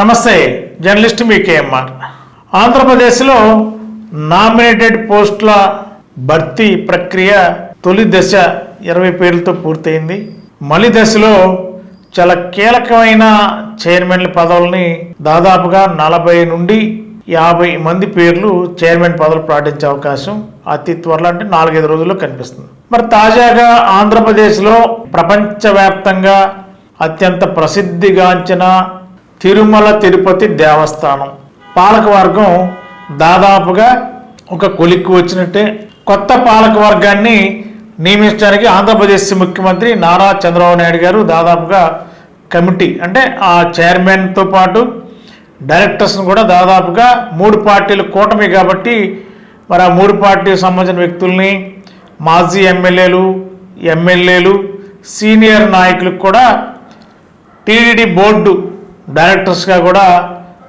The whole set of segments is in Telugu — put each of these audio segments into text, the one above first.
నమస్తే జర్నలిస్ట్ మీ కేఎంఆర్ ఆంధ్రప్రదేశ్లో నామినేటెడ్ పోస్టుల భర్తీ ప్రక్రియ తొలి దశ ఇరవై పేర్లతో పూర్తయింది. మలి దశలో చాలా కీలకమైన చైర్మన్ల పదవుల్ని దాదాపుగా నలభై నుండి యాభై మంది పేర్లు చైర్మన్ పదవులు ప్రకటించే అవకాశం అతి త్వరలో అంటే నాలుగైదు రోజుల్లో కనిపిస్తుంది. మరి తాజాగా ఆంధ్రప్రదేశ్లో ప్రపంచవ్యాప్తంగా అత్యంత ప్రసిద్ధిగాంచిన తిరుమల తిరుపతి దేవస్థానం. పాలకవర్గం దాదాపుగా ఒక కొలిక్కి వచ్చినట్టే. కొత్త పాలకవర్గాన్ని నియమించడానికి ఆంధ్రప్రదేశ్ ముఖ్యమంత్రి నారా చంద్రబాబు నాయుడు గారు దాదాపుగా కమిటీ అంటే ఆ చైర్మన్తో పాటు డైరెక్టర్స్ని కూడా దాదాపుగా మూడు పార్టీలు కూటమి కాబట్టి మరి ఆ మూడు పార్టీలకు సంబంధించిన వ్యక్తుల్ని మాజీ ఎమ్మెల్యేలు ఎమ్మెల్యేలు సీనియర్ నాయకులకు కూడా టీడీడీ బోర్డు డైరెక్టర్స్గా కూడా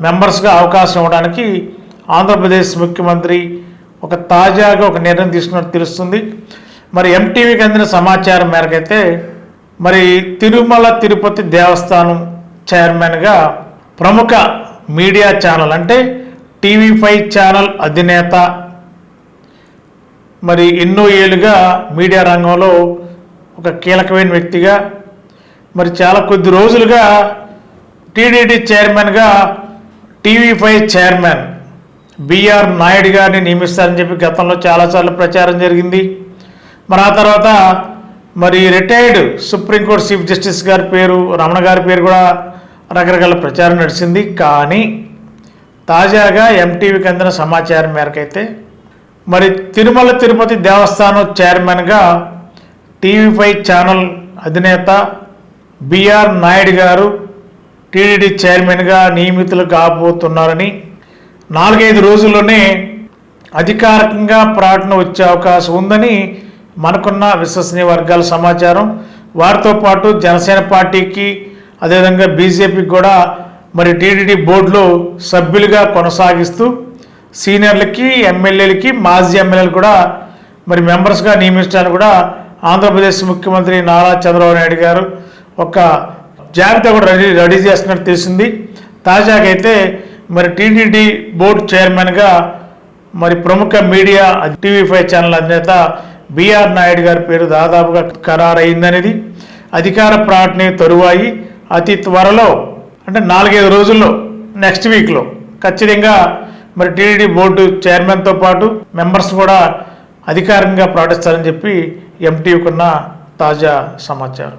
మెంబర్స్గా అవకాశం ఇవ్వడానికి ఆంధ్రప్రదేశ్ ముఖ్యమంత్రి ఒక తాజాగా ఒక నిర్ణయం తీసుకున్నట్టు తెలుస్తుంది. మరి ఎంటీవీకి అందిన సమాచారం మేరకైతే మరి తిరుమల తిరుపతి దేవస్థానం చైర్మన్గా ప్రముఖ మీడియా ఛానల్ అంటే టీవీ ఫైవ్ ఛానల్ అధినేత మరి ఎన్నో ఏళ్ళుగా మీడియా రంగంలో ఒక కీలకమైన వ్యక్తిగా మరి చాలా కొద్ది రోజులుగా టీడీడీ చైర్మన్గా TV five chairman BR Naidu గారిని నియమిస్తారని చెప్పి గతంలో చాలాసార్లు ప్రచారం జరిగింది. మరి ఆ తర్వాత మరి రిటైర్డ్ సుప్రీంకోర్టు చీఫ్ జస్టిస్ గారి పేరు రమణ గారి పేరు కూడా రకరకాల ప్రచారం నడిచింది. కానీ తాజాగా ఎంటీవీకి అందిన సమాచారం మేరకైతే మరి తిరుమల తిరుపతి దేవస్థానం చైర్మన్గా టీవీ ఫైవ్ ఛానల్ అధినేత బిఆర్ నాయుడు గారు టీడీడీ చైర్మన్గా నియమితులు కాబోతున్నారని నాలుగైదు రోజుల్లోనే అధికారికంగా ప్రకటన వచ్చే అవకాశం ఉందని మనకున్న విశ్వసనీయ వర్గాల సమాచారం. వారితో పాటు జనసేన పార్టీకి అదేవిధంగా బీజేపీకి కూడా మరి టీడీడీ బోర్డులో సభ్యులుగా కొనసాగిస్తూ సీనియర్లకి ఎమ్మెల్యేలకి మాజీ ఎమ్మెల్యేలు కూడా మరి మెంబర్స్గా నియమించడానికి కూడా ఆంధ్రప్రదేశ్ ముఖ్యమంత్రి నారా చంద్రబాబు నాయుడు గారు ఒక జాబితా కూడా రెడీ రెడీ చేస్తున్నట్టు తెలిసింది. తాజాగా అయితే మరి టీటీడీ బోర్డు చైర్మన్గా మరి ప్రముఖ మీడియా టీవీ ఫైవ్ ఛానల్ అధినేత బిఆర్ నాయుడు గారి పేరు దాదాపుగా ఖరారైందనేది అధికార ప్రకటన తరువాయి. అతి త్వరలో అంటే నాలుగైదు రోజుల్లో నెక్స్ట్ వీక్లో ఖచ్చితంగా మరి టీడీడీ బోర్డు చైర్మన్తో పాటు మెంబర్స్ కూడా అధికారికంగా ప్రకటిస్తారని చెప్పి ఎంటీవీకున్న తాజా సమాచారం.